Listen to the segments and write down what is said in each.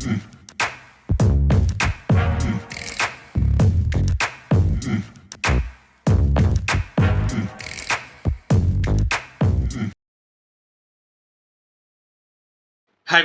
Hi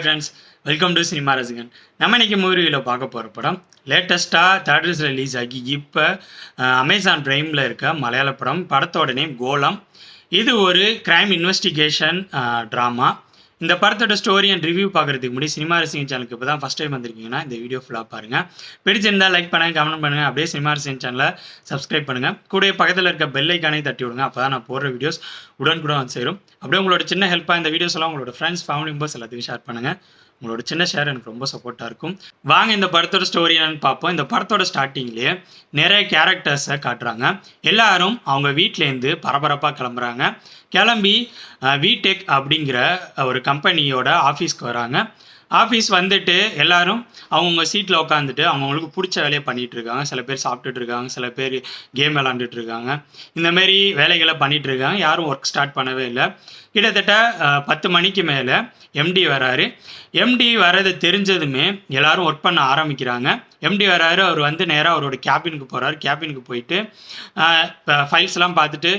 friends welcome to cinema ரசிகன் நம்ம இன்னைக்கு மூவியில் பார்க்க போகிற படம் லேட்டஸ்ட்டாக தேட்டர்ஸ் ரிலீஸ் ஆகி இப்போ அமேசான் ப்ரைமில் இருக்க மலையாள படம் படத்தோட நேம் கோலம். இது ஒரு கிரைம் இன்வெஸ்டிகேஷன் ட்ராமா இந்த படத்தோட ஸ்டோரி அண்ட் ரிவ்யூ பார்க்குறதுக்கு முன்னாடி சினிமா ரசிகன் சேனலுக்கு இப்போ தான் ஃபஸ்ட் டைம் வந்திருக்கீங்கன்னா இந்த வீடியோ ஃபுல்லாக பாருங்கள் பிடிச்சிருந்தால் லைக் பண்ணுங்கள் கமெண்ட் பண்ணுங்கள் அப்படியே சினிமா ரசிகன் சேனலை சப்ஸ்கிரைப் பண்ணுங்கள் கூட பக்கத்தில் இருக்க பெல் ஐக்கானே தட்டி விடுங்க அப்போ தான் நான் போடுற வீடியோஸ் உடனுக்குடன் வந்து சேரும். அப்படியே உங்களோட சின்ன ஹெல்ப்பாக இந்த வீடியோஸ் எல்லாம் உங்களோட ஃப்ரெண்ட்ஸ் ஃபேமிலி மெம்பர்ஸ் எல்லாத்துக்கும் ஷேர் பண்ணுங்கள் உங்களோட சின்ன ஷேர் எனக்கு ரொம்ப சப்போர்ட்டாக இருக்கும். வாங்க இந்த படத்தோட ஸ்டோரி என்னன்னு பார்ப்போம். இந்த படத்தோட ஸ்டார்டிங்லேயே நிறைய கேரக்டர்ஸை காட்டுறாங்க. எல்லாரும் அவங்க வீட்டிலேருந்து பரபரப்பாக கிளம்புறாங்க. கிளம்பி விடெக் அப்படிங்கிற ஒரு கம்பெனியோட ஆஃபீஸ்க்கு வராங்க. ஆஃபீஸ் வந்துட்டு எல்லாரும் அவங்கவுங்க சீட்டில் உட்காந்துட்டு அவங்கவுங்களுக்கு பிடிச்ச வேலையை பண்ணிகிட்ருக்காங்க இருக்காங்க. சில பேர் சாப்பிட்டுட்டு இருக்காங்க. சில பேர் கேம் விளாண்டுட்டு இருக்காங்க. இந்த வேலைகளை பண்ணிகிட்ருக்காங்க இருக்காங்க. யாரும் ஒர்க் ஸ்டார்ட் பண்ணவே இல்லை. கிட்டத்தட்ட பத்து மணிக்கு மேலே எம்டி வராரு. எம்டி வர்றது தெரிஞ்சதுமே எல்லாரும் ஒர்க் பண்ண ஆரம்பிக்கிறாங்க. எம்டி வராரு. அவர் வந்து நேராக அவரோட கேபினுக்கு போகிறாரு கேபினுக்கு போயிட்டு ஃபைல்ஸ்லாம் பார்த்துட்டு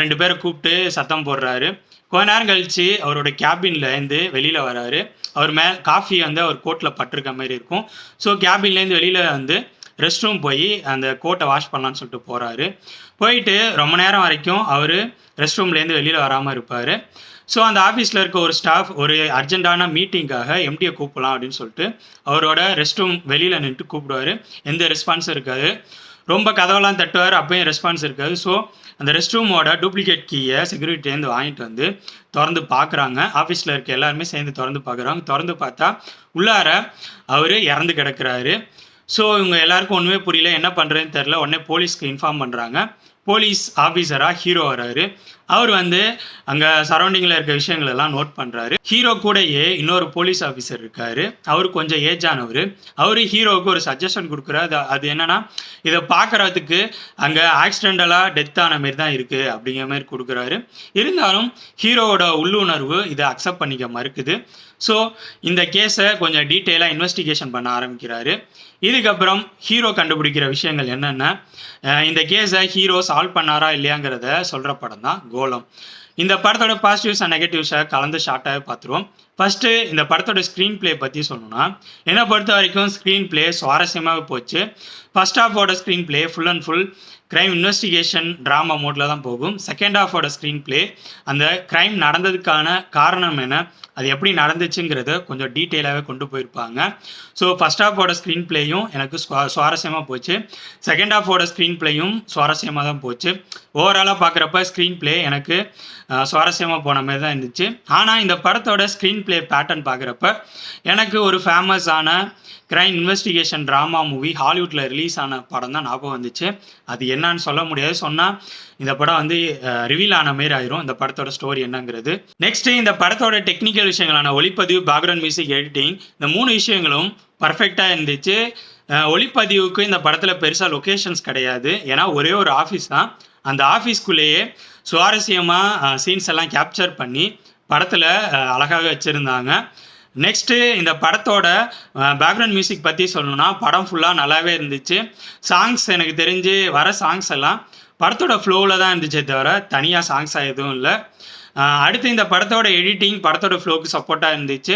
ரெண்டு பேரை கூப்பிட்டு சத்தம் போடுறாரு. கொஞ்ச நேரம் கழிச்சு அவரோட கேபின்ல இருந்து வெளியில் வராரு. அவர் மே காஃபி வந்து அவர் கோட்டில் பட்டிருக்க மாதிரி இருக்கும். ஸோ கேபின்லேருந்து வெளியில் வந்து ரெஸ்ட் ரூம் போய் அந்த கோட்டை வாஷ் பண்ணலான்னு சொல்லிட்டு போகிறாரு போயிட்டு ரொம்ப நேரம் வரைக்கும் அவர் ரெஸ்ட் ரூம்லேருந்து வெளியில் வராமல் இருப்பார். ஸோ அந்த ஆஃபீஸில் இருக்க ஒரு ஸ்டாஃப் ஒரு அர்ஜென்ட்டான மீட்டிங்காக எம்டியை கூப்பிடலாம் அப்படின்னு சொல்லிட்டு அவரோட ரெஸ்ட் ரூம் வெளியில் நின்று கூப்பிடுவாரு. எந்த ரெஸ்பான்ஸும் இருக்காது. ரொம்ப கதவெல்லாம் தட்டுவார் அப்பயும் ரெஸ்பான்ஸ் இருக்காது. ஸோ அந்த ரெஸ்ட் ரூமோட டூப்ளிகேட் கீயை செக்யூரிட்டிலேருந்து வாங்கிட்டு வந்து திறந்து பார்க்குறாங்க ஆஃபீஸில் இருக்க எல்லாருமே சேர்ந்து திறந்து பார்க்குறாங்க திறந்து பார்த்தா உள்ளார அவர் இறந்து கிடக்குறாரு. ஸோ இவங்க எல்லாருக்கும் ஒன்றுமே புரியல. என்ன பண்ணுறதுன்னு தெரில உடனே போலீஸ்க்கு இன்ஃபார்ம் பண்ணுறாங்க போலீஸ் ஆஃபீஸராக ஹீரோ வராரு அவர் வந்து அங்கே சரௌண்டிங்கில் இருக்க விஷயங்கள் எல்லாம் நோட் பண்ணுறாரு ஹீரோ கூடயே இன்னொரு போலீஸ் ஆஃபீஸர் இருக்காரு. அவர் கொஞ்சம் ஏஜ் ஆனவர். அவர் ஹீரோவுக்கு ஒரு சஜஷன் கொடுக்குறாரு. அது அது என்னன்னா இதை பார்க்குறதுக்கு அங்கே ஆக்சிடென்டலாக டெத் ஆன மாதிரி தான் இருக்குது அப்படிங்கிற மாதிரி கொடுக்குறாரு. இருந்தாலும் ஹீரோவோட உள்ளுணர்வு இதை அக்செப்ட் பண்ணிக்க மறுக்குது. ஸோ இந்த கேஸை கொஞ்சம் டீட்டெயிலாக இன்வெஸ்டிகேஷன் பண்ண ஆரம்பிக்கிறாரு. இதுக்கப்புறம் ஹீரோ கண்டுபிடிக்கிற விஷயங்கள் என்னென்ன இந்த கேஸை ஹீரோ சால்வ் பண்ணாரா இல்லையாங்கிறத சொல்கிற படம் தான் கோலம். இந்த படத்தோட பாசிட்டிவ்ஸ் அண்ட் நெகட்டிவ்ஸை கலந்து ஷார்ட்டாகவே பார்த்துருவோம். ஃபஸ்ட்டு இந்த படத்தோட ஸ்க்ரீன் ப்ளே பற்றி சொல்லணும்னா என்னை பொறுத்த வரைக்கும் ஸ்க்ரீன் ப்ளே சுவாரஸ்யமாக போச்சு. First ஹாஃபோட screenplay full and full crime investigation drama மோடில் தான் போகும். செகண்ட் ஹாஃபோட ஸ்க்ரீன் ப்ளே அந்த க்ரைம் நடந்ததுக்கான காரணம் என்ன அது எப்படி நடந்துச்சுங்கிறத கொஞ்சம் டீட்டெயிலாகவே கொண்டு போயிருப்பாங்க. ஸோ ஃபர்ஸ்ட் ஹாஃபோட ஸ்க்ரீன் ப்ளேயும் எனக்கு சுவா சுவாரஸ்யமாக போச்சு. செகண்ட் ஹாஃபோட ஸ்க்ரீன் ப்ளேயும் சுவாரஸ்யமாக தான் போச்சு. ஓவராலாக பார்க்குறப்ப ஸ்க்ரீன் ப்ளே எனக்கு சுவாரஸ்யமாக போன மாதிரி தான் இருந்துச்சு. ஆனால் இந்த படத்தோட ஸ்க்ரீன் ப்ளே பேட்டர்ன் பார்க்குறப்ப எனக்கு ஒரு ஃபேமஸான கிரைம் இன்வெஸ்டிகேஷன் ட்ராமா மூவி ஹாலிவுட்டில் ரிலீஸ் ஆன படம் தான் ஞாபகம் வந்துச்சு. அது என்னன்னு சொல்ல முடியாது. சொன்னால் இந்த படம் வந்து ரிவீல் ஆன மாரி ஆயிரும். இந்த படத்தோட ஸ்டோரி என்னங்கிறது. நெக்ஸ்ட் இந்த படத்தோட டெக்னிக்கல் விஷயங்களான ஒளிப்பதிவு பேக்ரவுண்ட் மியூசிக் எடிட்டிங் இந்த மூணு விஷயங்களும் பர்ஃபெக்டாக இருந்துச்சு. ஒளிப்பதிவுக்கு இந்த படத்தில் பெருசாக லொக்கேஷன்ஸ் கிடையாது. ஏன்னா ஒரே ஒரு ஆஃபீஸ் தான். அந்த ஆஃபீஸ்க்குள்ளேயே சுவாரஸ்யமாக சீன்ஸ் எல்லாம் கேப்சர் பண்ணி படத்தில் அழகாக வச்சுருந்தாங்க. நெக்ஸ்ட்டு இந்த படத்தோட பேக்ரவுண்ட் மியூசிக் பற்றி சொல்லணும்னா படம் ஃபுல்லாக நல்லாவே இருந்துச்சு. சாங்ஸ் எனக்கு தெரிஞ்சு வர சாங்ஸ் எல்லாம் படத்தோட ஃப்ளோவில் தான் இருந்துச்சே தவிர தனியாக சாங்ஸாக எதுவும் இல்லை. அடுத்து இந்த படத்தோட எடிட்டிங் படத்தோட ஃப்ளோக்கு சப்போர்ட்டாக இருந்துச்சு.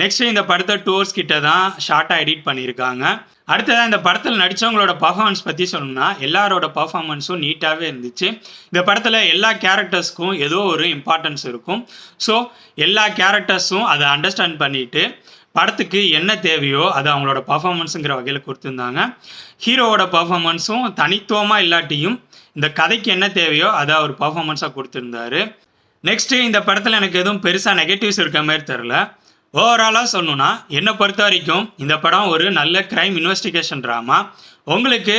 நெக்ஸ்ட் இந்த படத்தை டூர்ஸ் கிட்ட தான் ஷார்ட்டாக எடிட் பண்ணியிருக்காங்க. அடுத்ததாக இந்த படத்தில் நடித்தவங்களோட பர்ஃபார்மன்ஸ் பற்றி சொல்லணும்னா எல்லாரோட பர்ஃபார்மன்ஸும் நீட்டாகவே இருந்துச்சு. இந்த படத்தில் எல்லா கேரக்டர்ஸ்க்கும் ஏதோ ஒரு இம்பார்ட்டன்ஸ் இருக்கும். ஸோ எல்லா கேரக்டர்ஸும் அதை அண்டர்ஸ்டாண்ட் பண்ணிட்டு படத்துக்கு என்ன தேவையோ அது அவங்களோட பர்ஃபார்மன்ஸுங்கிற வகையில் கொடுத்துருந்தாங்க. ஹீரோவோட பர்ஃபார்மன்ஸும் தனித்துவமாக இல்லாட்டியும் இந்த கதைக்கு என்ன தேவையோ அதை அவர் பர்ஃபார்மன்ஸாக கொடுத்துருந்தாரு. நெக்ஸ்ட்டு இந்த படத்தில் எனக்கு எதுவும் பெருசாக நெகட்டிவ்ஸ் இருக்க மாதிரி தெரில ஓவராலாக சொல்லணும்னா என்னை பொறுத்த வரைக்கும் இந்த படம் ஒரு நல்ல க்ரைம் இன்வெஸ்டிகேஷன் ட்ராமா உங்களுக்கு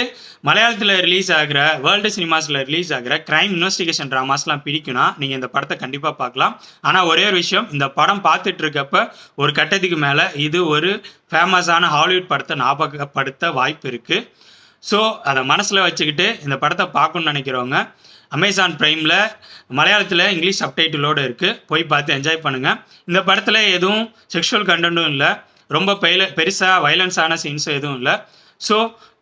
மலையாளத்தில் ரிலீஸ் ஆகிற வேர்ல்டு சினிமாஸில் ரிலீஸ் ஆகிற க்ரைம் இன்வெஸ்டிகேஷன் ட்ராமாஸ்லாம் பிடிக்கும்னா நீங்கள் இந்த படத்தை கண்டிப்பாக பார்க்கலாம். ஆனால் ஒரே ஒரு விஷயம் இந்த படம் பார்த்துட்டு இருக்கப்ப ஒரு கட்டத்துக்கு மேலே இது ஒரு ஃபேமஸான ஹாலிவுட் படத்தை ஞாபகப்படுத்த வாய்ப்பு இருக்குது ஸோ அதை மனசில் வச்சுக்கிட்டு இந்த படத்தை பார்க்கணும்னு நினைக்கிறவங்க அமேசான் ப்ரைமில் மலையாளத்தில் இங்கிலீஷ் சப்டைட்டிலோடு இருக்குது போய் பார்த்து என்ஜாய் பண்ணுங்கள் இந்த படத்தில் எதுவும் செக்ஷுவல் கண்டென்ட்டும் இல்லை. ரொம்ப பெயில பெருசாக வைலன்ஸான சீன்ஸும் எதுவும் இல்லை. ஸோ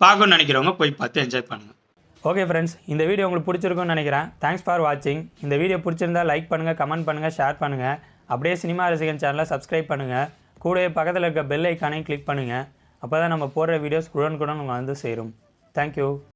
பார்க்கணும்னு நினைக்கிறவங்க போய் பார்த்து என்ஜாய் பண்ணுங்கள் ஓகே ஃப்ரெண்ட்ஸ் இந்த வீடியோ உங்களுக்கு பிடிச்சிருக்கும்னு நினைக்கிறேன். தேங்க்ஸ் ஃபார் வாட்சிங் இந்த வீடியோ பிடிச்சிருந்தா லைக் பண்ணுங்கள் கமெண்ட் பண்ணுங்கள் ஷேர் பண்ணுங்கள் அப்படியே சினிமா ரசிகன் சேனலை சப்ஸ்கிரைப் பண்ணுங்கள் கூடவே பக்கத்தில் இருக்க பெல் ஐக்கானையும் கிளிக் பண்ணுங்கள் அப்போ தான் நம்ம போடுற வீடியோஸ் உடனுக்குடன் உங்களுக்கு வந்து சேரும். Thank you.